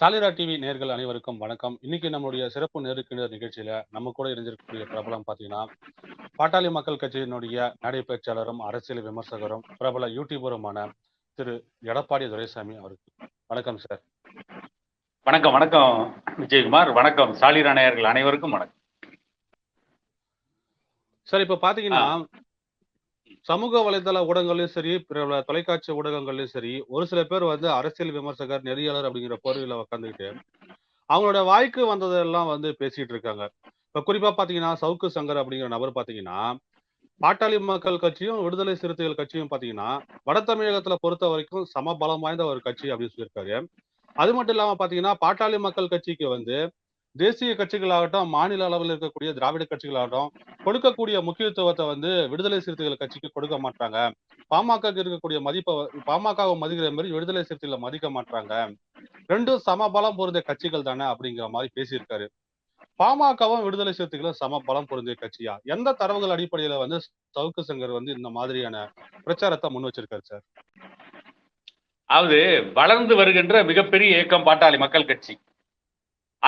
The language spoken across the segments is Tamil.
சாலிரா டிவி நேர்கள் அனைவருக்கும் வணக்கம். இன்னைக்கு நம்மளுடைய சிறப்பு நேருக்கிணர் நிகழ்ச்சியில நம்ம கூட இணைஞ்சிருக்கக்கூடிய பிரபலம் பாத்தீங்கன்னா பாட்டாளி மக்கள் கட்சியினுடைய மேடை பேச்சாளரும் அரசியல் விமர்சகரும் பிரபல யூடியூபருமான திரு எடப்பாடி துரைசாமி அவருக்கு. வணக்கம் சார் வணக்கம் வணக்கம் விஜயகுமார். வணக்கம் சாலிரா நேயர்கள் அனைவருக்கும் வணக்கம். சார் இப்ப பாத்தீங்கன்னா சமூக வலைதள ஊடகங்கள்லயும் சரி பிற தொலைக்காட்சி ஊடகங்கள்லயும் சரி ஒரு சில பேர் வந்து அரசியல் விமர்சகர் நெறியாளர் அப்படிங்கிற போர்வையில உட்காந்துக்கிட்டு அவங்களோட வாய்க்கு வந்ததெல்லாம் வந்து பேசிட்டு இருக்காங்க. இப்ப குறிப்பா பாத்தீங்கன்னா சவுக்கு சங்கர் அப்படிங்கிற நபர் பாத்தீங்கன்னா பாட்டாளி மக்கள் கட்சியும் விடுதலை சிறுத்தைகள் கட்சியும் பாத்தீங்கன்னா வட தமிழகத்துல பொறுத்த வரைக்கும் சம பலம் வாய்ந்த ஒரு கட்சி அப்படின்னு சொல்லியிருக்காரு. அது மட்டும் இல்லாம பாத்தீங்கன்னா பாட்டாளி மக்கள் கட்சிக்கு வந்து தேசிய கட்சிகளாகட்டும் மாநில அளவில் இருக்கக்கூடிய திராவிட கட்சிகளாகட்டும் கொடுக்கக்கூடிய முக்கியத்துவத்தை வந்து விடுதலை சிறுத்தைகள் கட்சிக்கு கொடுக்க மாட்டாங்க. பாமக இருக்கக்கூடிய மதிப்பை பாமகவை மதிக்கிற மாதிரி விடுதலை சிறுத்தைகளை மதிக்க மாட்டாங்க. ரெண்டும் சமபலம் பொருந்திய கட்சிகள் தானே அப்படிங்கிற மாதிரி பேசியிருக்காரு. பாமகவும் விடுதலை சிறுத்தைகளும் சம பலம் பொருந்திய கட்சியா? எந்த தரவுகள் அடிப்படையில வந்து சவுக்கு சங்கர் வந்து இந்த மாதிரியான பிரச்சாரத்தை முன் வச்சிருக்காரு சார்? அதாவது வளர்ந்து வருகின்ற மிகப்பெரிய இயக்கம் பாட்டாளி மக்கள் கட்சி.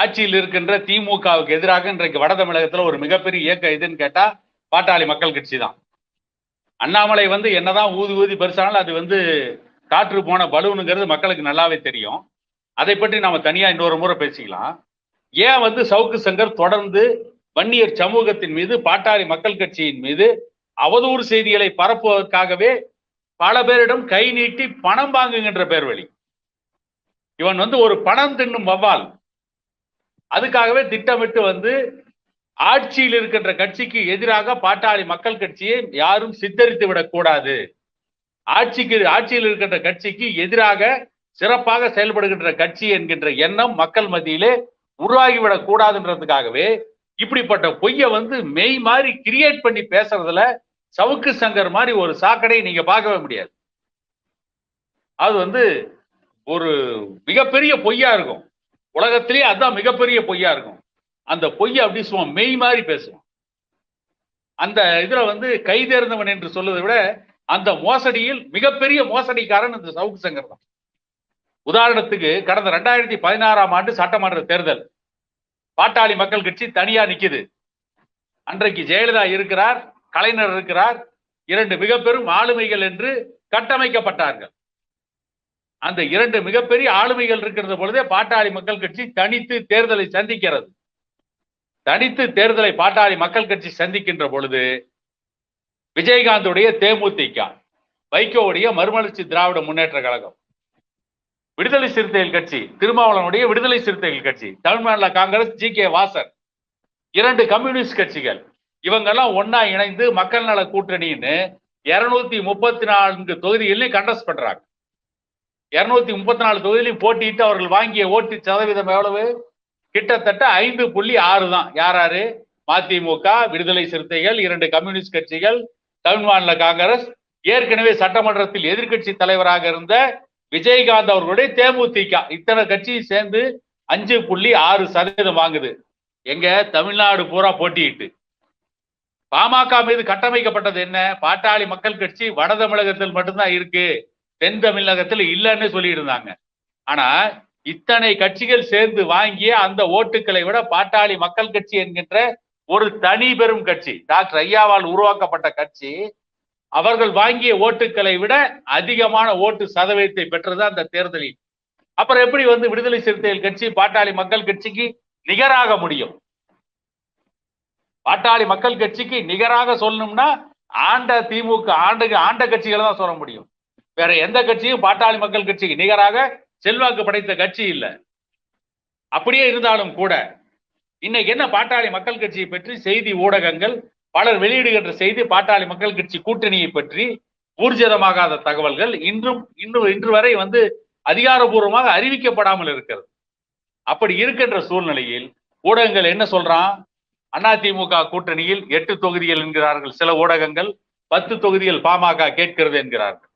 ஆட்சியில் இருக்கின்ற திமுகவுக்கு எதிராக இன்றைக்கு வட தமிழகத்துல ஒரு மிகப்பெரிய இயக்கம் எதுன்னு கேட்டா பாட்டாளி மக்கள் கட்சி தான். அண்ணாமலை வந்து என்னதான் ஊதி ஊதி பெருசானாலும் அது வந்து காற்று போன பலூனுங்கிறது மக்களுக்கு நல்லாவே தெரியும். அதை பற்றி நாம தனியா இன்னொரு முறை பேசிக்கலாம். ஏன் வந்து சவுக்கு சங்கர் தொடர்ந்து வன்னியர் சமூகத்தின் மீது பாட்டாளி மக்கள் கட்சியின் மீது அவதூறு செய்திகளை பரப்புவதற்காகவே பல பேரிடம் கை நீட்டி பணம் வாங்குகின்ற பேர் வழி இவன் வந்து ஒரு பணம் தின்னும் வவ்வால். அதுக்காகவே திட்டமிட்டு வந்து ஆட்சியில் இருக்கின்ற கட்சிக்கு எதிராக பாட்டாளி மக்கள் கட்சியை யாரும் சித்தரித்து விடக்கூடாது ஆட்சிக்கு ஆட்சியில் இருக்கின்ற கட்சிக்கு எதிராக சிறப்பாக செயல்படுகின்ற கட்சி என்கின்ற எண்ணம் மக்கள் மத்தியிலே உருவாகிவிடக் கூடாதுன்றதுக்காகவே இப்படிப்பட்ட பொய்ய வந்து மெய் மாதிரி கிரியேட் பண்ணி பேசுறதுல சவுக்கு சங்கர் மாதிரி ஒரு சாக்கடையை நீங்க பார்க்கவே முடியாது. அது வந்து ஒரு மிகப்பெரிய பொய்யா இருக்கும். உலகத்திலேயே அதுதான் மிகப்பெரிய பொய்யா இருக்கும். அந்த பொய்ய அப்படி சும்மா மெய் மாதிரி பேசுவோம் அந்த இதுல வந்து கைதேர்ந்தவன் என்று சொல்வதை விட அந்த மோசடியில் மிகப்பெரிய மோசடிக்காரன் இந்த சவுக்கு சங்கர் தான். உதாரணத்துக்கு கடந்த ரெண்டாயிரத்தி பதினாறாம் ஆண்டு சட்டமன்ற தேர்தல். பாட்டாளி மக்கள் கட்சி தனியா நிக்குது. அன்றைக்கு ஜெயலலிதா இருக்கிறார் கலைஞர் இருக்கிறார் இரண்டு மிக பெரும் ஆளுமைகள் என்று கட்டமைக்கப்பட்டார்கள். அந்த இரண்டு மிகப்பெரிய ஆளுமைகள் இருக்கிறது பொழுதே பாட்டாளி மக்கள் கட்சி தனித்து தேர்தலை சந்திக்கிறது. தனித்து தேர்தலை பாட்டாளி மக்கள் கட்சி சந்திக்கின்ற பொழுது விஜயகாந்துடைய தேமுதிக வைகோவுடைய மறுமலர்ச்சி திராவிட முன்னேற்ற கழகம் விடுதலை சிறுத்தைகள் கட்சி திருமாவளவனுடைய விடுதலை சிறுத்தைகள் கட்சி தமிழ்நாடுல காங்கிரஸ் ஜி. கே. வாசன் இரண்டு கம்யூனிஸ்ட் கட்சிகள் இவங்கெல்லாம் ஒன்னா இணைந்து மக்கள் நல கூட்டணின்னு இருநூத்தி முப்பத்தி நான்கு தொகுதிகளையும் கண்டஸ்ட் பண்றாங்க. இருநூத்தி முப்பத்தி நாலு தொகுதியிலையும் போட்டியிட்டு அவர்கள் வாங்கிய ஓட்டு சதவீதம் எவ்வளவு? கிட்டத்தட்ட ஐந்து புள்ளி ஆறு தான். யார் யாரு? மதிமுக விடுதலை சிறுத்தைகள் இரண்டு கம்யூனிஸ்ட் கட்சிகள் தமிழ் மாநில காங்கிரஸ். ஏற்கனவே சட்டமன்றத்தில் எதிர்க்கட்சி தலைவராக இருந்த விஜயகாந்த் அவர்களுடைய தேமுதிக. இத்தனை கட்சியும் சேர்ந்து அஞ்சு புள்ளி ஆறு சதவீதம் வாங்குது. எங்க? தமிழ்நாடு பூரா போட்டியிட்டு. பாமக மீது கட்டமைக்கப்பட்டது என்ன? பாட்டாளி மக்கள் கட்சி வட தமிழகத்தில் மட்டும்தான் இருக்கு. தென் தமிழகத்துல இல்லைன்னு சொல்லியிருந்தாங்க. இருந்தாங்க ஆனா இத்தனை கட்சிகள் சேர்ந்து வாங்கிய அந்த ஓட்டுக்களை விட பாட்டாளி மக்கள் கட்சி என்கின்ற ஒரு தனி பெரும் கட்சி டாக்டர் ஐயாவால் உருவாக்கப்பட்ட கட்சி அவர்கள் வாங்கிய ஓட்டுக்களை விட அதிகமான ஓட்டு சதவீதத்தை பெற்றது அந்த தேர்தலில். அப்புறம் எப்படி வந்து விடுதலை சிறுத்தைகள் கட்சி பாட்டாளி மக்கள் கட்சிக்கு நிகராக முடியும்? பாட்டாளி மக்கள் கட்சிக்கு நிகராக சொல்லணும்னா ஆண்ட திமுக ஆண்டு ஆண்ட கட்சிகளை தான் சொல்ல முடியும். வேற எந்த கட்சியும் பாட்டாளி மக்கள் கட்சிக்கு நிகராக செல்வாக்கு படைத்த கட்சி இல்லை. அப்படியே இருந்தாலும் கூட இன்னைக்கு என்ன பாட்டாளி மக்கள் கட்சியை பற்றி செய்தி ஊடகங்கள் பலர் வெளியிடுகின்ற செய்தி பாட்டாளி மக்கள் கட்சி கூட்டணியை பற்றி ஊர்ஜிதமாகாத தகவல்கள் இன்றும் இன்று இன்று வரை வந்து அதிகாரபூர்வமாக அறிவிக்கப்படாமல் இருக்கிறது. அப்படி இருக்கின்ற சூழ்நிலையில் ஊடகங்கள் என்ன சொல்றான்? அதிமுக கூட்டணியில் எட்டு தொகுதிகள் என்கிறார்கள். சில ஊடகங்கள் பத்து தொகுதிகள் பாமக கேட்கிறது என்கிறார்கள்.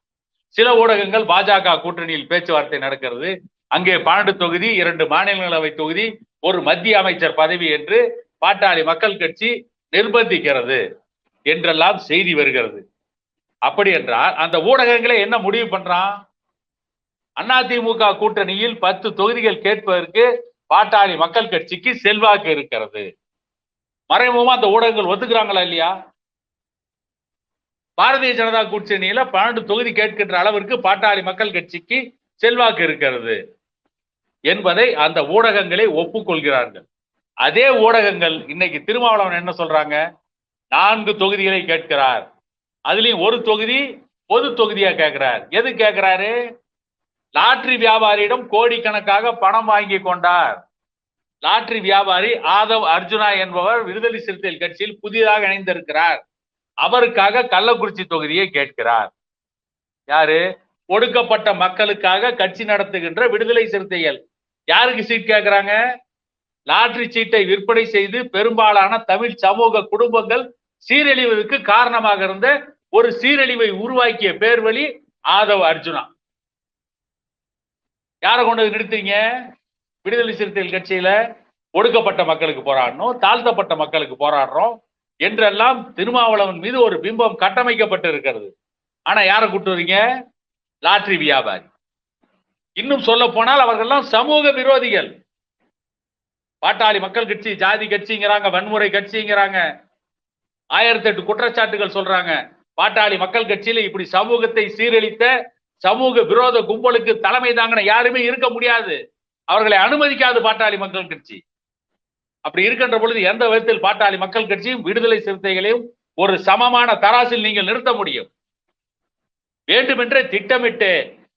சில ஊடகங்கள் பாஜக கூட்டணியில் பேச்சுவார்த்தை நடக்கிறது. அங்கே பன்னெண்டு தொகுதி இரண்டு மாநிலங்களவை தொகுதி ஒரு மத்திய அமைச்சர் பதவி என்று பாட்டாளி மக்கள் கட்சி நிர்பந்திக்கிறது என்றெல்லாம் செய்தி வருகிறது. அப்படி என்றால் அந்த ஊடகங்களே என்ன முடிவு பண்றான்? அதிமுக கூட்டணியில் பத்து தொகுதிகள் கேட்பதற்கு பாட்டாளி மக்கள் கட்சிக்கு செல்வாக்கு இருக்கிறது. மறைமுகமா அந்த ஊடகங்கள் ஒத்துக்கிறாங்களா இல்லையா? பாரதிய ஜனதா கூட்டணியில பன்னெண்டு தொகுதி கேட்கின்ற அளவிற்கு பாட்டாளி மக்கள் கட்சிக்கு செல்வாக்கு இருக்கிறது என்பதை அந்த ஊடகங்களை ஒப்புக்கொள்கிறார்கள். அதே ஊடகங்கள் இன்னைக்கு திருமாவளவன் என்ன சொல்றாங்க? நான்கு தொகுதிகளை கேட்கிறார். அதுலயும் ஒரு தொகுதி பொது தொகுதியா கேட்கிறார். எது கேட்கிறாரு? லாட்ரி வியாபாரியிடம் கோடிக்கணக்காக பணம் வாங்கி கொண்டார். லாட்ரி வியாபாரி ஆதவ் அர்ஜுனா என்பவர் விடுதலை சிறுத்தைகள் கட்சியில் புதிதாக இணைந்திருக்கிறார். அவருக்காக கள்ளக்குறிச்சி தொகுதியை கேட்கிறார். யாரு? ஒடுக்கப்பட்ட மக்களுக்காக கட்சி நடத்துகின்ற விடுதலை சிறுத்தைகள். யாருக்கு சீட் கேட்கிறாங்க? லாட்ரி சீட்டை விற்பனை செய்து பெரும்பாலான தமிழ் சமூக குடும்பங்கள் சீரழிவுக்கு காரணமாக இருந்த ஒரு சீரழிவை உருவாக்கிய பேர் வழி ஆதவ் அர்ஜுனா. யாரை கொண்டு நிறுத்தீங்க விடுதலை சிறுத்தைகள் கட்சியில ஒடுக்கப்பட்ட மக்களுக்கு போராடணும் தாழ்த்தப்பட்ட மக்களுக்கு போராடுறோம். என்றெல்லாம் திருமாவளவன் மீது ஒரு பிம்பம் கட்டமைக்கப்பட்டு இருக்கிறது ஆனா யாரை கூட்டு வரீங்க? லாட்ரி வியாபாரி. இன்னும் சொல்ல போனால் அவர்கள்லாம் சமூக விரோதிகள். பாட்டாளி மக்கள் கட்சி ஜாதி கட்சிங்கிறாங்க வன்முறை கட்சிங்கிறாங்க. ஆயிரத்தி எட்டு குற்றச்சாட்டுகள் சொல்றாங்க. பாட்டாளி மக்கள் கட்சியில இப்படி சமூகத்தை சீரழித்த சமூக விரோத கும்பலுக்கு தலைமை தாங்கின யாருமே இருக்க முடியாது. அவர்களை அனுமதிக்காது பாட்டாளி மக்கள் கட்சி. அப்படி இருக்கின்ற பொழுது எந்த விதத்தில் பாட்டாளி மக்கள் கட்சியும் விடுதலை சிறுத்தைகளையும் ஒரு சமமான தராசில் நீங்கள் நிறுத்த முடியும். வேண்டுமென்றே திட்டமிட்டு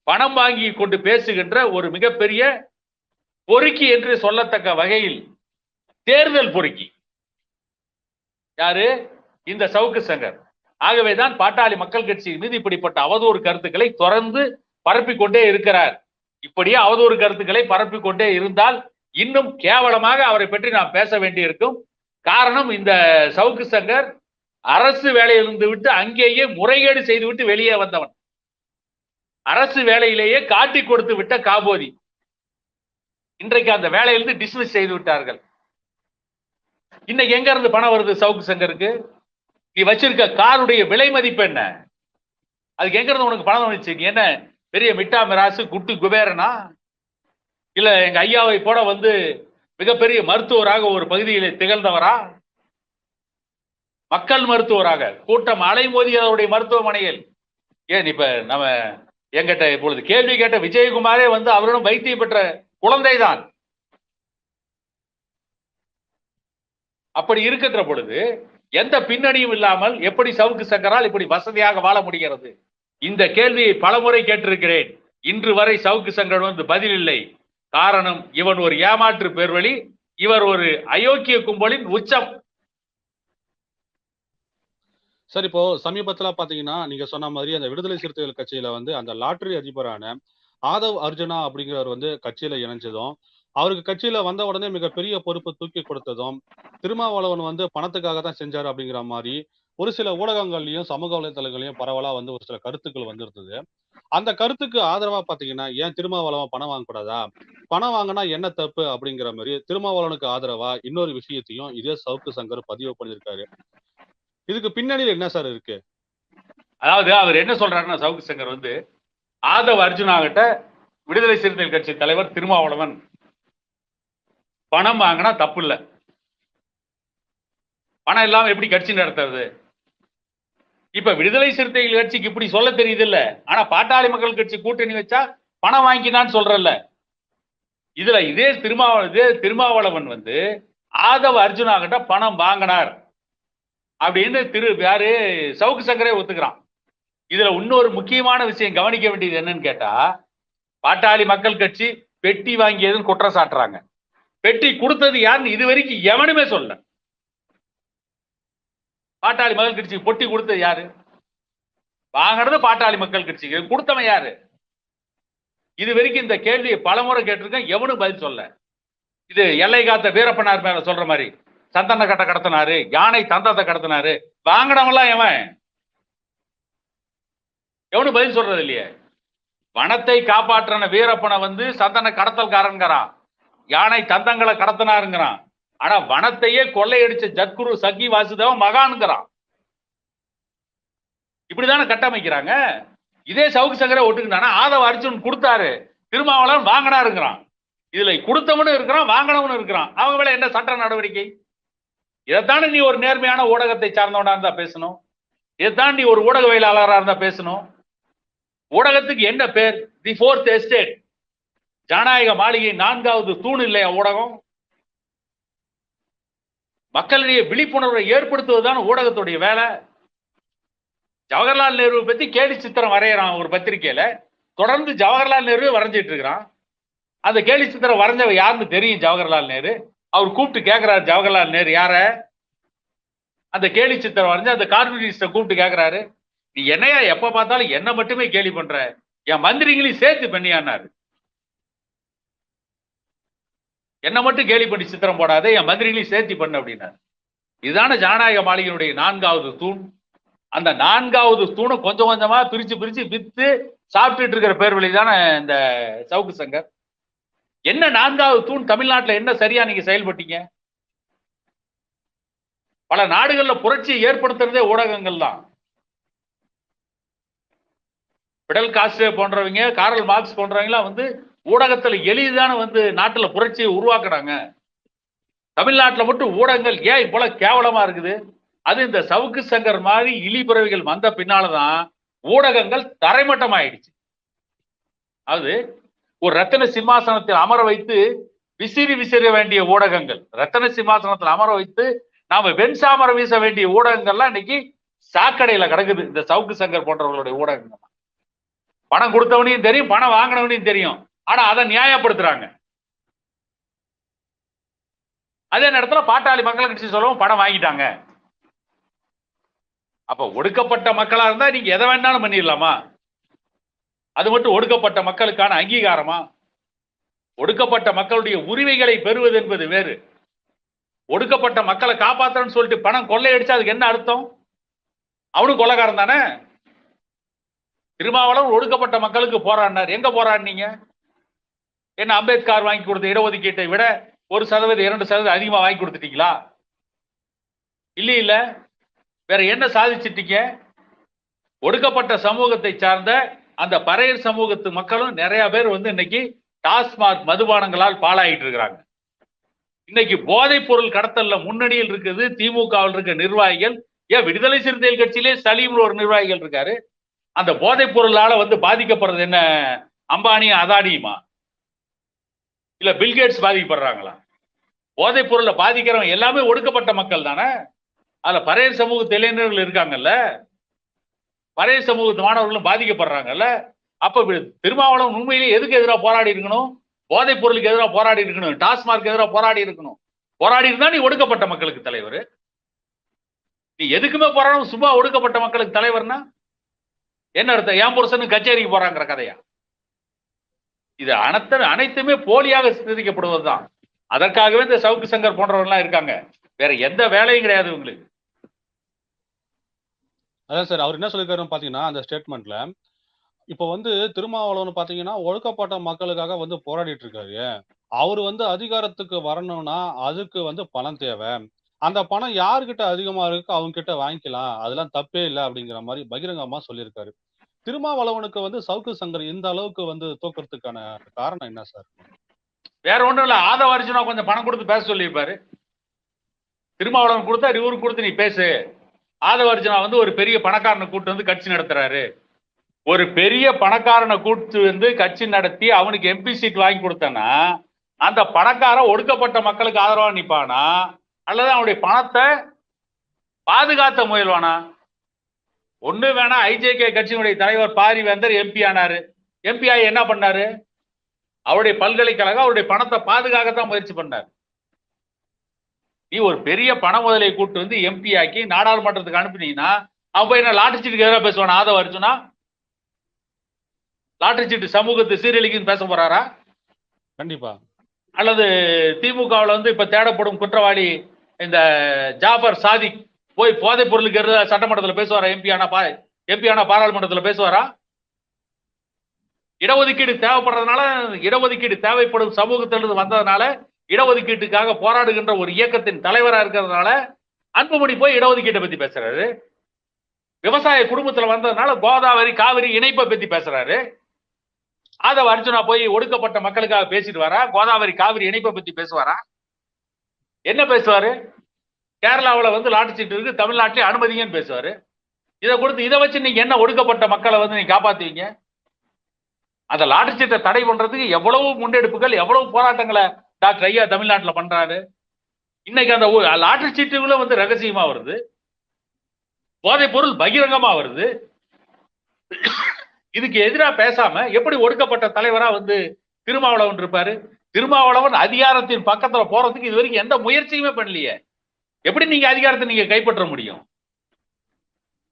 பணம் வாங்கி கொண்டு பேசுகின்ற ஒரு மிகப்பெரிய பொறுக்கி என்று சொல்லத்தக்க வகையில் தேர்தல் பொறுக்கி. யாரு? இந்த சவுக்கு சங்கர். ஆகவேதான் பாட்டாளி மக்கள் கட்சி மீது இப்படிப்பட்ட அவதூறு கருத்துக்களை தொடர்ந்து பரப்பிக் கொண்டே இருக்கிறார். இப்படியே அவதூறு கருத்துக்களை பரப்பிக் கொண்டே இருந்தால் இன்னும் கேவலமாக அவரை பற்றி நாம் பேச வேண்டியிருக்கும். காரணம் இந்த சவுக்கு சங்கர் அரசு வேலையிலிருந்து விட்டு அங்கேயே முறைகேடு செய்துவிட்டு வெளியே வந்தவன். அரசு வேலையிலேயே காட்டி கொடுத்து விட்ட காபோதி. இன்றைக்கு அந்த வேலையிலிருந்து டிஸ்மிஸ் செய்து விட்டார்கள். இன்னைக்கு எங்க இருந்து பணம் வருது சவுக்கு சங்கருக்கு? நீ வச்சிருக்க காருடைய விலை மதிப்பு என்ன? அதுக்கு எங்க இருந்து உனக்கு பணம் வந்துச்சு? நீ என்ன பெரிய மிட்டா மிராசு குட்டு குபேரனா? இல்ல எங்க ஐயாவை போல வந்து மிகப்பெரிய மருத்துவராக ஒரு பகுதியில் திகழ்ந்தவரா? மக்கள் மருத்துவராக கூட்டம் அலைமோதியவருடைய மருத்துவமனையில். ஏன் இப்ப நம்ம எங்கிட்ட இப்பொழுது கேள்வி கேட்ட விஜயகுமாரே வந்து அவரிடம் வைத்தியம் பெற்ற குழந்தைதான். அப்படி இருக்கின்ற பொழுது எந்த பின்னணியும் இல்லாமல் எப்படி சவுக்கு சங்கரால் இப்படி வசதியாக வாழ முடிகிறது? இந்த கேள்வியை பலமுறை கேட்டிருக்கிறேன். இன்று வரை சவுக்கு சங்கர் வந்து பதில் இல்லை. காரணம் இவன் ஒரு ஏமாற்று பேர்வழி இவர் ஒரு அயோக்கிய கும்பலின் உச்சம். சார் இப்போ சமீபத்துல பாத்தீங்கன்னா நீங்க சொன்ன மாதிரி அந்த விடுதலை சிறுத்தைகள் கட்சியில வந்து அந்த லாட்டரி அதிபரான ஆதவ் அர்ஜுனா அப்படிங்கிறவர் வந்து கட்சியில இணைஞ்சதும் அவருக்கு கட்சியில வந்த உடனே மிகப்பெரிய பொறுப்பு தூக்கி கொடுத்ததும் திருமாவளவன் வந்து பணத்துக்காக தான் செஞ்சாரு அப்படிங்கிற மாதிரி ஒரு சில ஊடகங்கள்லயும் சமூக வலைதளங்களையும் பரவலா வந்து ஒரு சில கருத்துக்கள் வந்திருந்தது. அந்த கருத்துக்கு ஆதரவா பாத்தீங்கன்னா ஏன் திருமாவளவன் பணம் வாங்கக்கூடாதா? பணம் வாங்கினா என்ன தப்பு அப்படிங்கிற மாதிரி திருமாவளவனுக்கு ஆதரவா இன்னொரு விஷயத்தையும் இதே சவுக்கு சங்கர் பதிவு பண்ணியிருக்காரு. இதுக்கு பின்னணியில் என்ன சார் இருக்கு? அதாவது அவர் என்ன சொல்றாருன்னா சவுக்கு சங்கர் வந்து ஆதவ அர்ஜுனாகிட்ட விடுதலை சிறுத்தைகள் கட்சி தலைவர் திருமாவளவன். பணம் வாங்கினா தப்பு இல்லை. பணம் இல்லாம எப்படி கட்சி நடத்துறது? இப்ப விடுதலை சிறுத்தைகள் கட்சிக்கு இப்படி சொல்ல தெரியுது இல்ல ஆனா பாட்டாளி மக்கள் கட்சி கூட்டணி வச்சா பணம் வாங்கினான்னு சொல்றல இதுல இதே திருமாவள இதே திருமாவளவன் வந்து ஆதவ அர்ஜுனா கிட்ட பணம் வாங்கினார். அப்படின்னு திரு யாரு? சவுக்கு சங்கரே ஒத்துக்கிறான். இதுல இன்னொரு முக்கியமான விஷயம் கவனிக்க வேண்டியது என்னன்னு கேட்டா பாட்டாளி மக்கள் கட்சி பெட்டி வாங்கியதுன்னு குற்றம் சாட்டுறாங்க. பெட்டி கொடுத்தது யாருன்னு இது வரைக்கும் எவனுமே சொல்ல பாட்டாளி மக்கள் கட்சிக்கு பொட்டி கொடுத்தது யாரு? வாங்கினது பாட்டாளி மக்கள் கட்சிக்கு கொடுத்தவன் யாரு? இது வரைக்கும் இந்த கேள்வியை பலமுறை கேட்டிருக்கேன். எவனும் பதில் சொல்ல. இது எல்லை காத்த வீரப்பனார் மேல சொல்ற மாதிரி. சந்தன கட்டை கடத்தினாரு யானை தந்தத்தை கடத்தினாரு. வாங்கினவன்லாம் எவன்? எவனும் பதில் சொல்றது இல்லையே. வனத்தை காப்பாற்றின வீரப்பனை வந்து சந்தன கடத்தல்காரங்கிறான் யானை தந்தங்களை கடத்தினாருங்கிறான். ஆனா வனத்தையே கொள்ளையடிச்ச ஜக்குரு சகி வாசுதேவன் மகான்கிறான் இப்படிதானே கட்டமைக்கிறாங்க. இதே சவுக்கு சங்கரை ஒட்டுக்கிட்டானா ஆதவ அர்ஜுன் கொடுத்தாரு திருமாவளவன் வாங்கினா இருக்கிறான் இதுல கொடுத்தவனும் இருக்கிறான் வாங்கினவனும் இருக்கிறான். அவங்க மேல என்ன சட்ட நடவடிக்கை? இதைத்தானே நீ ஒரு நேர்மையான ஊடகத்தை சார்ந்தவனா இருந்தா பேசணும். இதைத்தான் நீ ஒரு ஊடகவியலாளராக இருந்தா பேசணும். ஊடகத்துக்கு என்ன பேர்? தி ஃபோர்த் எஸ்டேட் ஜனநாயக மாளிகை நான்காவது தூண் இல்லையா ஊடகம்? மக்களிடையே விழிப்புணர்வை ஏற்படுத்துவதுதான் ஊடகத்துடைய வேலை. ஜவஹர்லால் நேரு பத்தி கேலி சித்திரம் வரைகிறான் ஒரு பத்திரிகையில. தொடர்ந்து ஜவஹர்லால் நேரு வரைஞ்சிட்டு இருக்கிறான். அந்த கேலி சித்திரம் வரைஞ்சவ யாருன்னு தெரியும் ஜவஹர்லால் நேரு? அவர் கூப்பிட்டு கேட்கிறாரு ஜவஹர்லால் நேரு யார? அந்த கேலி சித்திரம் வரைஞ்சு அந்த கார்ட்டூனிஸ்ட கூப்பிட்டு கேட்கிறாரு நீ என்னையா எப்ப பார்த்தாலும் என்ன மட்டுமே கேலி பண்ற? என் மந்திரிகளையும் சேர்த்து பண்ணியானாரு என்னை மட்டும் கேலி பண்ணி சித்திரம் போடாத என் மந்திரிகளையும் சேர்த்தி பண்ணு அப்படின்னாரு. இதுதானே ஜனநாயக மாளிகையினுடைய நான்காவது தூண். அந்த நான்காவது தூணை கொஞ்சம் கொஞ்சமா பிரிச்சு பிரிச்சு வித்து சாப்பிட்டுட்டு இருக்கிற பேர் வழி தானே இந்த சவுக்கு சங்கர். என்ன நான்காவது தூண் தமிழ்நாட்டில் என்ன சரியா நீங்க செயல்பட்டீங்க? பல நாடுகளில் புரட்சியை ஏற்படுத்துறதே ஊடகங்கள் தான். பிடல் காஸ்டே போன்றவங்க காரல் மார்க்ஸ் போன்றவங்களாம் வந்து ஊடகத்துல எளிதான வந்து நாட்டுல புரட்சியை உருவாக்குறாங்க. தமிழ்நாட்டில் மட்டும் ஊடகங்கள் ஏன் இப்போ கேவலமா இருக்குது? அது இந்த சவுக்கு சங்கர் மாதிரி இழிபிறவிகள் வந்த பின்னால்தான் ஊடகங்கள் தரைமட்டம் ஆயிடுச்சு அது ஒரு ரத்தன சிம்மாசனத்தில் அமர வைத்து விசிறி விசிற வேண்டிய ஊடகங்கள். ரத்தன சிம்மாசனத்தில் அமர வைத்து நாம வெண்சாமரம் வீச வேண்டிய ஊடகங்கள்லாம் இன்னைக்கு சாக்கடையில கிடக்குது. இந்த சவுக்கு சங்கர் போன்றவர்களுடைய ஊடகங்கள் பணம் கொடுத்தவனையும் தெரியும் பணம் வாங்கினவனையும் தெரியும். ஆனா அதை நியாயப்படுத்துறாங்க. அதே நேரத்தில் பாட்டாளி மக்கள் கட்சி சொல்லவும் பணம் வாங்கிட்டாங்க. அப்ப ஒடுக்கப்பட்ட மக்களா இருந்தா நீங்க எதை வேணாலும் பண்ணிடலாமா? அது மட்டும் ஒடுக்கப்பட்ட மக்களுக்கான அங்கீகாரமா? ஒடுக்கப்பட்ட மக்களுடைய உரிமைகளை பெறுவது என்பது வேறு. ஒடுக்கப்பட்ட மக்களை காப்பாத்துறன்னு சொல்லிட்டு பணம் கொள்ளையடிச்சா அதுக்கு என்ன அர்த்தம்? அவனும் கொள்ளக்காரன் தானே? திருமாவளவன் ஒடுக்கப்பட்ட மக்களுக்கு போராடினார். எங்க போராடினீங்க? என்ன அம்பேத்கர் வாங்கி கொடுத்த இடஒதுக்கீட்டை விட ஒரு சதவீதம் இரண்டு சதவீதம் அதிகமாக வாங்கி கொடுத்துட்டீங்களா? இல்லை இல்லை. வேற என்ன சாதிச்சிட்டீங்க? ஒடுக்கப்பட்ட சமூகத்தை சார்ந்த அந்த பறையர் சமூகத்து மக்களும் நிறைய பேர் வந்து இன்னைக்கு டாஸ்மாக் மதுபானங்களால் பாழாயிட்டு இருக்கிறாங்க. இன்னைக்கு போதைப் பொருள் கடத்தல்ல முன்னணியில் இருக்குது திமுகவில் இருக்க நிர்வாகிகள். ஏன் விடுதலை சிறுத்தைகள் கட்சியிலே சலீம்னு ஒரு நிர்வாகிகள் இருக்காரு? அந்த போதைப் பொருளால வந்து பாதிக்கப்படுறது என்ன? அம்பானியும் அதானியுமா? இல்ல பில்கேட்ஸ் பாதிக்கப்படுறாங்களா? போதைப் பொருளை பாதிக்கிறவங்க எல்லாமே ஒடுக்கப்பட்ட மக்கள் தானே? அதுல பறைய சமூகத்து இளைஞர்கள் இருக்காங்கல்ல? பறைய சமூகத்து மாணவர்களும் பாதிக்கப்படுறாங்கல்ல? அப்ப திருமாவளவன் உண்மையிலேயே எதுக்கு எதிராக போராடி இருக்கணும்? போதைப் பொருளுக்கு எதிராக போராடி இருக்கணும். டாஸ்மார்க் எதிராக போராடி இருக்கணும். போராடி இருந்தா நீ ஒடுக்கப்பட்ட மக்களுக்கு தலைவர். நீ எதுக்குமே போராடும் சும்மா ஒடுக்கப்பட்ட மக்களுக்கு தலைவர்னா? என்ன அர்த்தம்? என் புருஷனு கச்சேரிக்கு போறாங்கிற கதையா? இது அனைத்து அனைத்துமே போலியாக சித்தரிக்கப்படுவதுதான். அதற்காகவே இந்த சவுக்கு சங்கர் போன்றவர்கள்லாம் இருக்காங்க. வேற எந்த வேலையும் கிடையாது உங்களுக்கு அதான் சார் அவர் என்ன சொல்லியிருக்காருன்னு பாத்தீங்கன்னா அந்த ஸ்டேட்மெண்ட்ல இப்போ வந்து திருமாவளவன் பாத்தீங்கன்னா ஒழுக்கப்பட்ட மக்களுக்காக வந்து போராடிட்டு இருக்காரு. அவர் வந்து அதிகாரத்துக்கு வரணும்னா அதுக்கு வந்து பணம் தேவை. அந்த பணம் யார்கிட்ட அதிகமா இருக்கு அவங்க கிட்ட வாங்கிக்கலாம். அதெல்லாம் தப்பே இல்லை அப்படிங்கிற மாதிரி பகிரங்கமா சொல்லியிருக்காரு. திருமாவளவனுக்கு வந்து சவுக்கு சங்கர் இந்த அளவுக்கு வந்து தூக்குறதுக்கான காரணம் என்ன சார்? வேற ஒண்ணும் இல்ல. ஆதவ அர்ஜுனா கொஞ்சம் பணம் கொடுத்து பேச சொல்லியிருப்பாரு. திருமாவளவன் கொடுத்தா இவருக்கு கொடுத்து நீ பேசு. ஆதவ அர்ஜுனா வந்து ஒரு பெரிய பணக்காரனை கூட்டு வந்து கட்சி நடத்துறாரு. ஒரு பெரிய பணக்காரனை கூட்டு வந்து கட்சி நடத்தி அவனுக்கு எம்பி சீட் வாங்கி கொடுத்தனா அந்த பணக்காரன் ஒடுக்கப்பட்ட மக்களுக்கு ஆதரவா நிற்பானா அல்லது அவனுடைய பணத்தை பாதுகாத்த முயல்வானா? ஒண்ணு வேணா ஐஜேகே கட்சியினுடைய தலைவர் பாரிவேந்தர் எம்பி ஆனாரு. எம்பி ஆகி என்ன பண்ணாரு? அவருடைய பல்கலைக்கழகம் அவருடைய பணத்தை பாதுகாக்கத்தான் முயற்சி பண்ணார். நீ ஒரு பெரிய பண முதலை கூட்டு வந்து எம்பி ஆக்கி நாடாளுமன்றத்துக்கு அனுப்புனீங்கன்னா அவன் போய் என்ன லாட்டரி சீட்டுக்கு எதிராக பேசுவான் ஆதவ அர்ஜுனா? லாட்டரி சீட்டு சமூகத்தை சீரழிக்குன்னு பேச போறாரா? கண்டிப்பா. அல்லது திமுகவில் வந்து இப்ப தேடப்படும் குற்றவாளி இந்த ஜாபர் சாதிக் போய் போதைப் பொருளுக்கு எதிராக சட்டமன்றத்தில் பேசுவாரா? எம்பி ஆனா பா எம்பி ஆனா பாராளுமன்றத்தில் பேசுவாரா? இடஒதுக்கீடு தேவைப்படுறதுனால இடஒதுக்கீடு தேவைப்படும் சமூகத்திலிருந்து வந்ததுனால இடஒதுக்கீட்டுக்காக போராடுகின்ற ஒரு இயக்கத்தின் தலைவரா இருக்கிறதுனால அன்புமணி போய் இடஒதுக்கீட்டை பத்தி பேசுறாரு. விவசாய குடும்பத்துல வந்ததுனால கோதாவரி காவிரி இணைப்பை பத்தி பேசுறாரு. ஆதவ அர்ஜுனா போய் ஒடுக்கப்பட்ட மக்களுக்காக பேசிட்டு வரா? கோதாவரி காவிரி இணைப்பை பத்தி பேசுவாரா? என்ன பேசுவாரு? கேரளாவில் வந்து லாட்டு சீட்டு இருக்கு தமிழ்நாட்டிலே அனுமதிங்கன்னு பேசுவார். இதை கொடுத்து இதை வச்சு நீங்கள் என்ன ஒடுக்கப்பட்ட மக்களை வந்து நீங்கள் காப்பாற்றுவீங்க அந்த லாட்டு சீட்டை தடை பண்ணுறதுக்கு எவ்வளவு முன்னெடுப்புகள் எவ்வளவு போராட்டங்களை டாக்டர் ஐயா தமிழ்நாட்டில் பண்ணுறாரு இன்னைக்கு அந்த ஊ- லாட்டரி வந்து ரகசியமா வருது. போதைப் பொருள் பகிரங்கமா வருது. இதுக்கு எதிராக பேசாம எப்படி ஒடுக்கப்பட்ட தலைவரா வந்து திருமாவளவன் இருப்பாரு? திருமாவளவன் அதிகாரத்தின் பக்கத்துல போறதுக்கு இது வரைக்கும் எந்த முயற்சியுமே பண்ணலையே. எப்படி நீங்க அதிகாரத்தை நீங்க கைப்பற்ற முடியும்?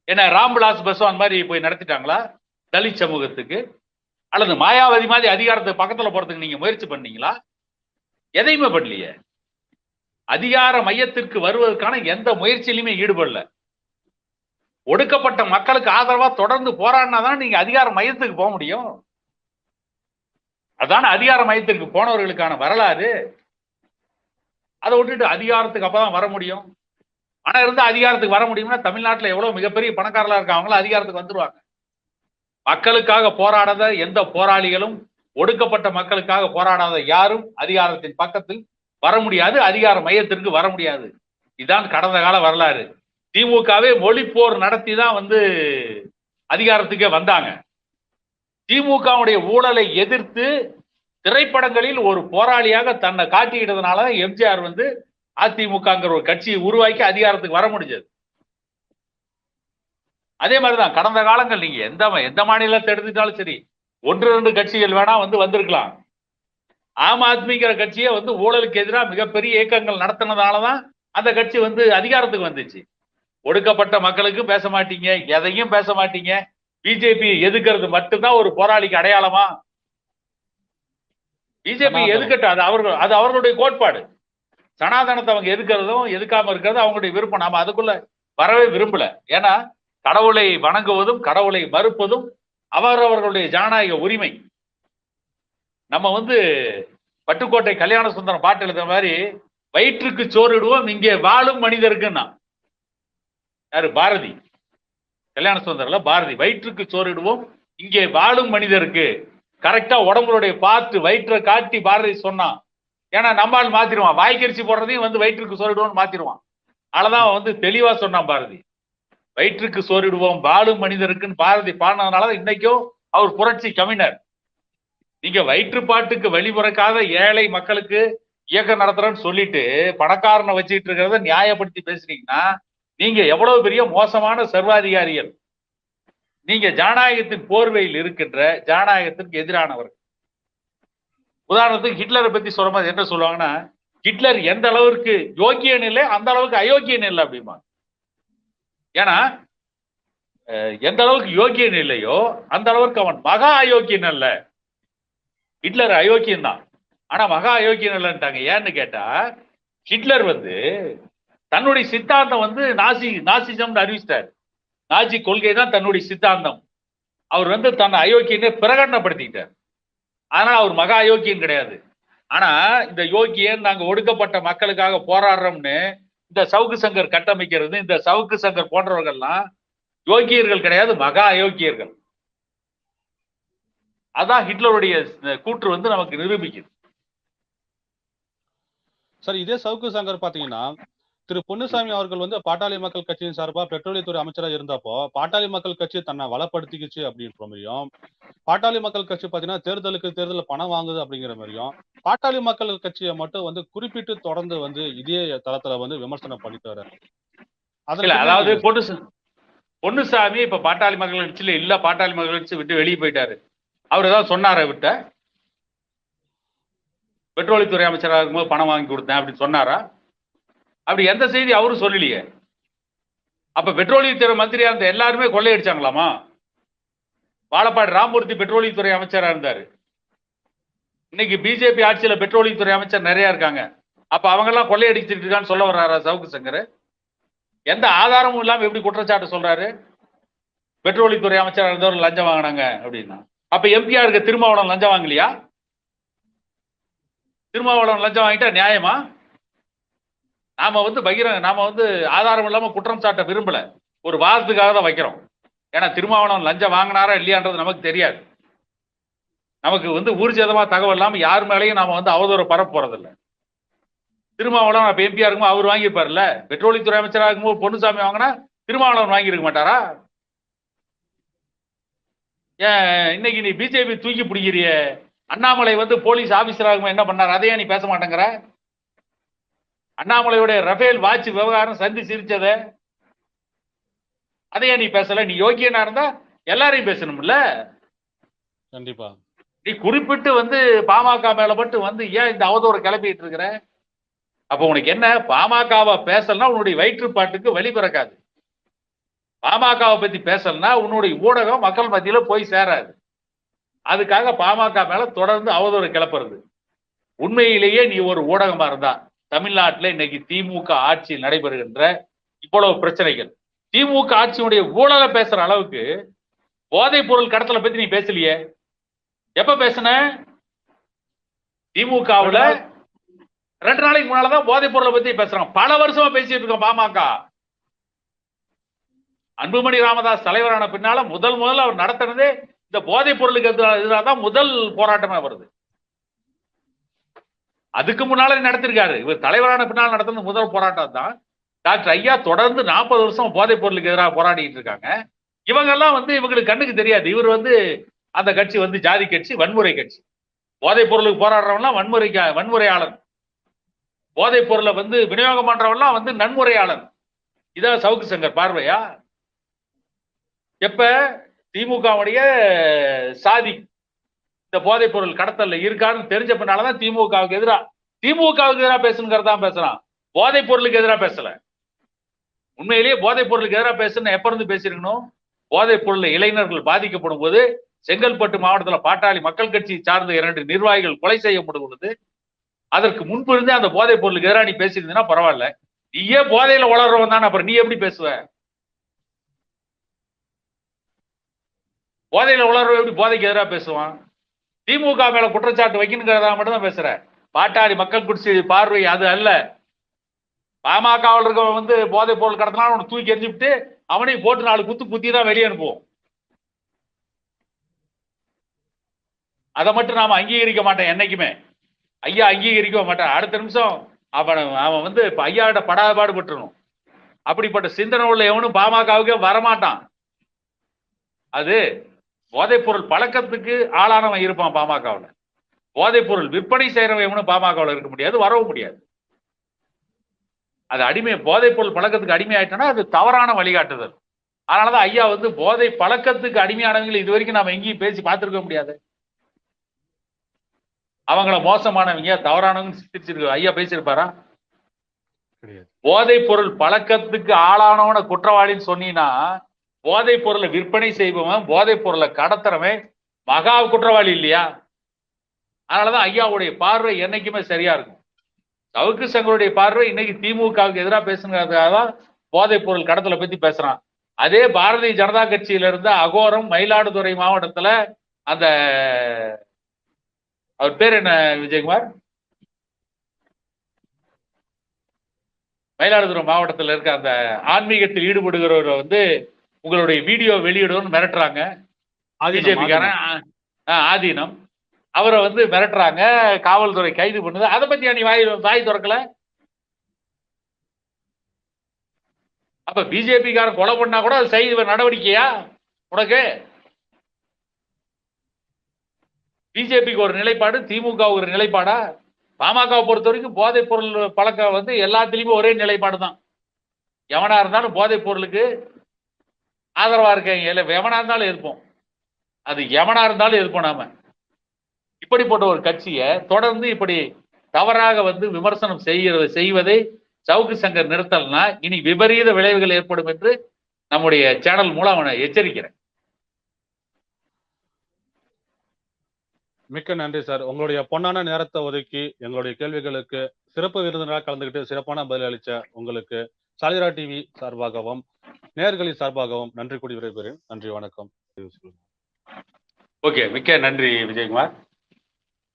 என்ன ராம்விலாஸ் பஸ்வான் மாதிரி போய் நடத்திட்டாங்களா? தலித் சமூகத்துக்கு? அல்லது மாயாவதி மாதிரி அதிகாரத்தை பக்கத்துல போறதுக்கு நீங்க முயற்சி பண்ணீங்களா? எதையுமே பண்ணலையே. அதிகார மையத்திற்கு வருவதற்கான எந்த முயற்சியிலுமே ஈடுபடல. ஒடுக்கப்பட்ட மக்களுக்கு ஆதரவா தொடர்ந்து போராடினா தான் நீங்க அதிகார மையத்துக்கு போக முடியும்? அதான அதிகார மையத்திற்கு போனவர்களுக்கான வரலாறு. அதை விட்டுட்டு அதிகாரத்துக்கு அப்பதான் வர முடியும். ஆனா இருந்து அதிகாரத்துக்கு வர முடியும்னா தமிழ்நாட்டுல எவ்வளவு மிகப்பெரிய பணக்காரலா இருக்காங்களோ அதிகாரத்துக்கு வந்துருவாங்க. மக்களுக்காக போராடாத எந்த போராளிகளும் ஒடுக்கப்பட்ட மக்களுக்காக போராடாத யாரும் அதிகாரத்தின் பக்கத்தில் வர முடியாது அதிகார மையத்திற்கு வர முடியாது. இதுதான் கடந்த கால வரலாறு. திமுகவே மொழி போர் நடத்தி தான் வந்து அதிகாரத்துக்கே வந்தாங்க. திமுகவுடைய ஊழலை எதிர்த்து திரைப்படங்களில் ஒரு போராளியாக தன்னை காட்டிக்கிட்டதுனால தான் எம்ஜிஆர் வந்து அதிமுகங்கிற ஒரு கட்சியை உருவாக்கி அதிகாரத்துக்கு வர முடிஞ்சது. அதே மாதிரிதான் கடந்த காலங்கள் நீங்க எந்த எந்த மாநிலத்தை எடுத்துட்டாலும் சரி ஒன்று ரெண்டு கட்சிகள் வேணா வந்து வந்திருக்கலாம். ஆம் ஆத்மிங்கிற கட்சியை வந்து ஊழலுக்கு எதிராக மிகப்பெரிய இயக்கங்கள் நடத்தினதாலதான் அந்த கட்சி வந்து அதிகாரத்துக்கு வந்துச்சு. ஒடுக்கப்பட்ட மக்களுக்கு பேச மாட்டீங்க எதையும் பேச மாட்டீங்க. பிஜேபி எதுக்கிறது மட்டும்தான் ஒரு போராளிக்கு அடையாளமா பிஜேபி. எதுக்கட்டும் அது அவர்கள் அது அவர்களுடைய கோட்பாடு. சனாதனத்தை அவங்க எதுக்கிறதும் எதுக்காம இருக்கிறதும் அவங்களுடைய விருப்பம். நாம அதுக்குள்ள வரவே விரும்பல. ஏன்னா கடவுளை வணங்குவதும் கடவுளை மறுப்பதும் அவரவர்களுடைய ஜனநாயக உரிமை. நம்ம வந்து பட்டுக்கோட்டை கல்யாண சுந்தரம் பாட்டு எழுதுற மாதிரி வயிற்றுக்கு சோறிடுவோம் இங்கே வாழும் மனிதருக்குன்னா. யாரு? பாரதி. கல்யாண சுந்தரம்ல பாரதி. வயிற்றுக்கு சோறிடுவோம் இங்கே வாழும் மனிதருக்கு. கரெக்டா உடம்புடைய பார்த்து வயிற்றை காட்டி பாரதி சொன்னான். ஏன்னா நம்மால் மாத்திருவான். வாய்க்கரிசி போடுறதையும் வந்து வயிற்றுக்கு சோறிடுவோம்னு மாத்திருவான். அதனாலதான் வந்து தெளிவா சொன்னான் பாரதி. வயிற்றுக்கு சோறிடுவோம் பாலும் மனிதருக்குன்னு பாரதி பாடினதுனால இன்னைக்கும் அவர் புரட்சி கவிஞர். நீங்க வயிற்றுப்பாட்டுக்கு வழிபிறக்காத ஏழை மக்களுக்கு இயக்கம் நடத்துறேன்னு சொல்லிட்டு பணக்காரனை வச்சுட்டு இருக்கிறத நியாயப்படுத்தி பேசுறீங்கன்னா நீங்க எவ்வளவு பெரிய மோசமான சர்வாதிகாரிகள். நீங்க ஜனநாயகத்தின் போர்வையில் இருக்கின்ற ஜனநாயகத்திற்கு எதிரானவர். உதாரணத்துக்கு ஹிட்லரை பத்தி சொல்லும்போது என்ன சொல்லுவாங்கன்னா ஹிட்லர் எந்த அளவிற்கு யோக்கியன் இல்லை அந்த அளவுக்கு அயோக்கியன் இல்லை அப்படிமா ஏன்னா எந்த அளவுக்கு யோக்கியன் இல்லையோ அந்த அளவுக்கு அவன் மகா அயோக்கியன் அல்ல. ஹிட்லர் அயோக்கியன் தான். ஆனா மகா அயோக்கியன் இல்லைன்ட்டாங்க. ஏன்னு கேட்டா ஹிட்லர் வந்து தன்னுடைய சித்தாந்தம் வந்து நாசி நாசிசம்னு அறிவிச்சிட்டாரு. நாஜி கொள்கை தான் தன்னுடைய சித்தாந்தம். அவர் வந்து தன்னை அயோக்கியனை பிரகடனப்படுத்திக்கிட்டார். ஆனா அவர் மகா அயோக்கியன் கிடையாது. ஆனா இந்த யோக்கியன் நாங்க ஒடுக்கப்பட்ட மக்களுக்காக போராடுறோம்னு இந்த சவுக்கு சங்கர் கட்டமைக்கிறது இந்த சவுக்கு சங்கர் போன்றவர்கள்லாம் யோக்கியர்கள் கிடையாது மகா அயோக்கியர்கள். அதான் ஹிட்லருடைய கூற்று வந்து நமக்கு நிரூபிக்குது. சார் இதே சவுக்கு சங்கர் பாத்தீங்கன்னா திரு பொன்னுசாமி அவர்கள் வந்து பாட்டாளி மக்கள் கட்சியின் சார்பா பெட்ரோலியத்துறை அமைச்சரா இருந்தப்போ பாட்டாளி மக்கள் கட்சி தன்னை வளப்படுத்திக்கிச்சு அப்படின்ற மாதிரியும் பாட்டாளி மக்கள் கட்சி பாத்தீங்கன்னா தேர்தலுக்கு தேர்தலில் பணம் வாங்குது அப்படிங்கிற மாதிரியும் பாட்டாளி மக்கள் கட்சியை மட்டும் வந்து குறிப்பிட்டு தொடர்ந்து வந்து இதே தளத்துல வந்து விமர்சனம் பண்ணிட்டு பின்னாடி அதாவது பொன்னுசா பொன்னுசாமி இப்ப பாட்டாளி மக்கள் கட்சியில இல்ல பாட்டாளி மக்கள் கட்சி விட்டு வெளியே போயிட்டாரு. அவர் ஏதாவது சொன்னாரா விட்ட பெட்ரோலியத்துறை அமைச்சராக இருக்கும்போது பணம் வாங்கி கொடுத்தேன் அப்படின்னு சொன்னாரா? அப்படி எந்த செய்தி அவரும் சொல்லலையே. அப்ப பெட்ரோலியத்துறை மந்திரியா இருந்த எல்லாருமே கொள்ளையடிச்சாங்களாமா? வாழப்பாடி ராமமூர்த்தி பெட்ரோலியத்துறை அமைச்சரா இருந்தாரு. இன்னைக்கு பிஜேபி ஆட்சியில பெட்ரோலியத்துறை அமைச்சர் நிறைய இருக்காங்க. அப்ப அவங்க எல்லாம் கொள்ளையடிச்சிட்டு இருக்கான்னு சொல்ல வர்றாரா சவுக்கு சங்கர்? எந்த ஆதாரமும் இல்லாம எப்படி குற்றச்சாட்டு சொல்றாரு? பெட்ரோலியத்துறை அமைச்சராக இருந்தவர் லஞ்சம் வாங்கினாங்க அப்படின்னா. அப்ப எம்பியா இருக்க திருமாவளவன் லஞ்சம் வாங்கலையா? திருமாவளவன் லஞ்சம் வாங்கிட்டா நியாயமா? நாம வந்து பகிரங்க நாம வந்து ஆதாரம் இல்லாம குற்றம் சாட்ட விரும்பல. ஒரு வாதத்துக்காக தான் வைக்கிறோம். ஏன்னா திருமாவளவன் லஞ்சம் வாங்கினாரா இல்லையான்றது நமக்கு தெரியாது. நமக்கு வந்து ஊர்ஜிதமா தகவல் இல்லாம யார் மேலேயும் நாம வந்து அவதூறு பரப்ப போறதில்ல. திருமாவளவன் அப்ப எம்பியா இருக்கும்போது அவர் வாங்கியிருப்பார்ல? பெட்ரோலியத்துறை அமைச்சராக இருக்கும்போது பொன்னுசாமி வாங்கினா திருமாவளவன் வாங்கியிருக்க மாட்டாரா ஏன் இன்னைக்கு நீ பிஜேபி தூக்கி பிடிக்கிறிய? அண்ணாமலை வந்து போலீஸ் ஆபீசராக என்ன பண்ணார்? அதையே நீ பேச மாட்டேங்கிற? அண்ணாமலையுடைய ரஃபேல் வாட்ச் விவகாரம் சந்தி சிரிச்சத. அதையே நீ பேசல. நீ யோக்கியனா இருந்தா எல்லாரையும் பேசணும்ல? கண்டிப்பா. நீ குறிப்பிட்டு வந்து பாமக மேல மட்டும் வந்து ஏன் இந்த அவதூறு கிளப்பிட்டு இருக்கிற? அப்ப உனக்கு என்ன? பாமகவை பேசலன்னா உன்னுடைய வயிற்றுப்பாட்டுக்கு வழி பிறக்காது. பாமகவை பத்தி பேசலன்னா உன்னுடைய ஊடகம் மக்கள் மத்தியில போய் சேராது. அதுக்காக பாமக மேல தொடர்ந்து அவதூறு கிளப்புறது. உண்மையிலேயே நீ ஒரு ஊடகமா இருந்தா. தமிழ்நாட்டில் இன்னைக்கு திமுக ஆட்சி நடைபெறுகின்ற இவ்வளவு பிரச்சனைகள். திமுக ஆட்சியுடைய ஊழலை பேசுற அளவுக்கு போதைப் பொருள் கடத்தலை பத்தி நீ பேசலையே. எப்ப பேசுன? திமுகவுல ரெண்டு நாளைக்கு முன்னாலதான் போதைப் பொருளை பத்தி பேசுறாங்க. பல வருஷமா பேசிட்டு இருக்கோம் பாமக. அன்புமணி ராமதாஸ் தலைவரான பின்னால முதல் முதல்ல அவர் நடத்தினதே இந்த போதைப் பொருளுக்கு எதிராக தான் முதல் போராட்டமே வருது. அதுக்கு முன்னாலே நடத்திருக்காரு? இவர் தலைவரான பின்னால் நடத்தின முதல் போராட்டம் தான். டாக்டர் ஐயா தொடர்ந்து நாற்பது வருஷம் போதைப் பொருளுக்கு எதிராக போராடிட்டு இருக்காங்க. இவங்கெல்லாம் வந்து இவங்களுக்கு கண்ணுக்கு தெரியாது. இவர் வந்து அந்த கட்சி வந்து ஜாதி கட்சி வன்முறை கட்சி. போதைப் பொருளுக்கு போராடுறவன்லாம் வன்முறை வன்முறையாளர். போதைப் பொருளை வந்து விநியோகம் பண்றவன்லாம் வந்து நன்முறையாளர். இதான் சவுக்கு சங்கர் பார்வையா? எப்ப? திமுகவுடைய சாதி இந்த போதைப் பொருள் கடத்தல்ல இருக்கான்னு தெரிஞ்ச பின்னாலதான் திமுகவுக்கு எதிரா திமுகவுக்கு எதிராக பேசுங்கிறதா பேசுறான். போதைப் பொருளுக்கு எதிராக பேசல. உண்மையிலேயே போதைப் பொருளுக்கு எதிராக பேசுன்னு எப்ப இருந்து பேசிருக்கணும் போதைப் பொருள் இளைஞர்கள் பாதிக்கப்படும் போது செங்கல்பட்டு மாவட்டத்தில் பாட்டாளி மக்கள் கட்சி சார்ந்த இரண்டு நிர்வாகிகள் கொலை செய்யப்படும் பொழுது அதற்கு முன்பு இருந்தே அந்த போதைப் பொருளுக்கு எதிராக நீ பேசியிருந்தீங்கன்னா பரவாயில்ல. நீயே போதையில வளர்றவன் தானே அப்புறம் நீ எப்படி பேசுவ? போதையில வளர்றவன் எப்படி போதைக்கு எதிராக பேசுவான்? திமுக மேல குற்றச்சாட்டு வைக்கணுங்கிறதா மட்டும் தான் பேசுற. பாட்டாளி மக்கள் குடிச்சு பார்வை அது அல்ல. பாமகவில் இருக்கவன் வந்து போதைப் பொருள் கடத்தினாலும் அவனை தூக்கி எரிஞ்சுட்டு அவனையும் போட்டு நாலு குத்து குத்தி தான் வெளியே அனுப்புவோம். அதை மட்டும் நாம அங்கீகரிக்க மாட்டேன் என்னைக்குமே. ஐயா அங்கீகரிக்க மாட்டான் அடுத்த நிமிஷம் அவன் அவன் வந்து ஐயாவிட படாத பாடுபட்டுறணும். அப்படிப்பட்ட சிந்தனை உள்ள எவனும் பாமகவுக்கே வரமாட்டான். அது போதைப் பொருள் பழக்கத்துக்கு ஆளானவன் இருப்பான் பாமகவில். போதைப் பொருள் விற்பனை செய்யறவன் எவனும் பாமகவில் இருக்க முடியாது வரவும் முடியாது. அது அடிமை போதைப் பொருள் பழக்கத்துக்கு அடிமை ஆயிட்டோம்னா அது தவறான வழிகாட்டுதல். அதனாலதான் ஐயா வந்து போதை பழக்கத்துக்கு அடிமையானவங்களை இது வரைக்கும் நாம எங்கேயும் பேசி பார்த்திருக்க முடியாது. அவங்கள மோசமானவங்க தவறானவங்க சித்தரிச்சிருக்க ஐயா பேசியிருப்பாரா? போதைப் பொருள் பழக்கத்துக்கு ஆளானவன குற்றவாளின்னு சொன்னீங்கன்னா போதைப் பொருளை விற்பனை செய்பவன் போதைப் பொருளை கடத்துறவன் மகா குற்றவாளி இல்லையா? அதனாலதான் ஐயாவுடைய பார்வை என்னைக்குமே சரியா இருக்கும். சவுக்கு சங்கருடைய பார்வை இன்னைக்கு திமுகவுக்கு எதிராக பேசுங்கிறதுக்காக தான் போதைப் பொருள் கடத்தலை பத்தி பேசுறான். அதே பாரதிய ஜனதா கட்சியில இருந்த அகோரம் மயிலாடுதுறை மாவட்டத்துல அந்த அவர் பேர் என்ன விஜயகுமார்? மயிலாடுதுறை மாவட்டத்தில் இருக்க அந்த ஆன்மீகத்தில் ஈடுபடுகிறவரை வந்து உங்களுடைய வீடியோ வெளியிடுவோம்னு மிரட்டுறாங்க. பிஜேபிக்காரன் ஆதீனம். ஆதீனம். அவரை வந்து மிரட்டுறாங்க காவல்துறை கைது பண்ணுது. அதை பத்தி நீ வாய் வாய் திறக்கல? அப்ப பிஜேபிக்காரன் கொலை பண்ணா கூட அது செய்த நடவடிக்கையா? உனக்கு? பிஜேபிக்கு ஒரு நிலைப்பாடு திமுக ஒரு நிலைப்பாடா? பாமகவை பொறுத்த வரைக்கும் போதைப் பொருள் பழக்கம் வந்து எல்லாத்துலயுமே ஒரே நிலைப்பாடு தான் எவனா இருந்தாலும் போதைப் பொருளுக்கு ஆதரவா இருக்காங்க இல்ல எவனா இருந்தாலும் இருப்போம் அது எவனா இருந்தாலும் இருப்போம் நாம. இப்படிப்பட்ட ஒரு கட்சியை தொடர்ந்து இப்படி தவறாக வந்து விமர்சனம் செய்கிறது செய்வதை சவுக்கு சங்கர் நிறுத்தல்னா இனி விபரீத விளைவுகள் ஏற்படும் என்று நம்முடைய சேனல் மூலம் அவனை எச்சரிக்கிறேன். மிக்க நன்றி சார். உங்களுடைய பொன்னான நேரத்தை ஒதுக்கி எங்களுடைய கேள்விகளுக்கு சிறப்பு விருந்தினராக கலந்துக்கிட்டு சிறப்பான பதில் அளிச்ச உங்களுக்கு சாலிரா டிவி சார்பாகவும் நேர்களின் சார்பாகவும் நன்றி கூடி விடைபெறுகிறேன். நன்றி வணக்கம். ஓகே மிக்க நன்றி விஜயகுமார்.